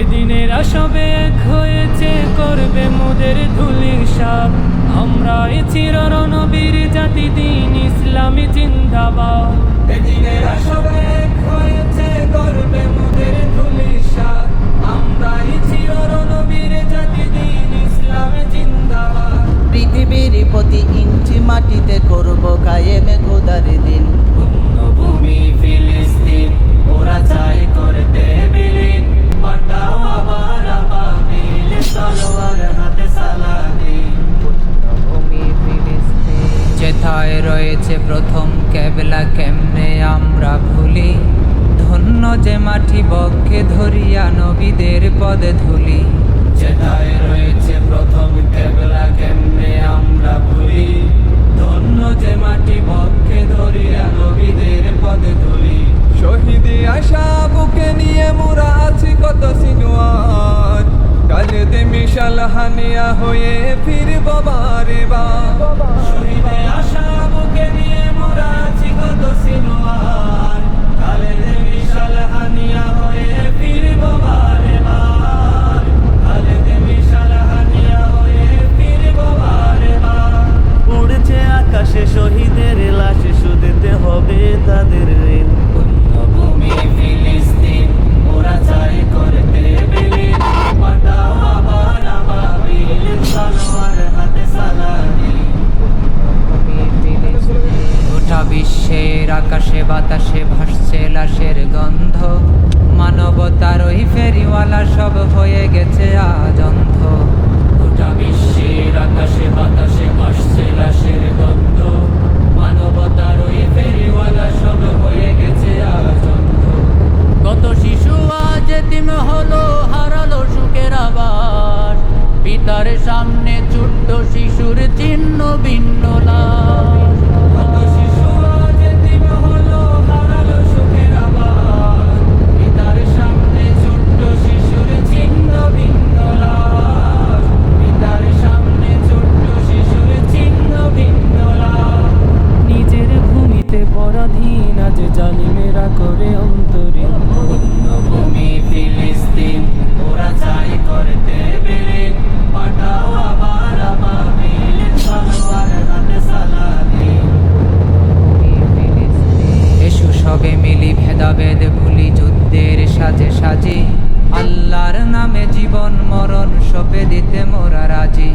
এদিনের সবে এক হয়েছে করবে মোদের ধুলির সাপ। আমরা এ চিররণবীর জাতি দিন ইসলামী জিন্দাবাদ। এদিনের সবে এক হয়েছে করবে মোদের ধুলির সাপ। আমরা এ চিররণবীর জাতি দিন ইসলামী জিন্দাবাদ। পৃথিবীর প্রতি ইঞ্চি মাটিতে করব কায়েমে খোদার দিন। যেথায় রয়েছে প্রথম ক্যাবেলা কেমনে আমরা ভুলি? ধন্য যে মাটি বক্ষে ধরিয়া নবীদের পদে ধুলি। যেটায় রয়েছে প্রথম কেবলা, কেমনে আমরা দে হানিয়া হয়ে ফিরব বারে বা শহীদে আশা বুকে নিয়ে মোরা আছি কত সিনোয়ার কালের বিশাল হানিয়া হয়ে ফিরব বারে বার কালের বিশাল হানিয়া হয়ে ফিরব বারে বার উড়ছে আকাশে শহীদের লাশ শুধতে হবে তাদের বাতাসে ভাসছে লাশের গন্ধ। মানবতার ওই ফেরিওয়ালা সব হয়ে গেছে আজ ভেদাভেদ ভুলি যুদ্ধের সাজে সাজি। আল্লাহর নামে জীবন মরণ সপে দিতে মোরা রাজি।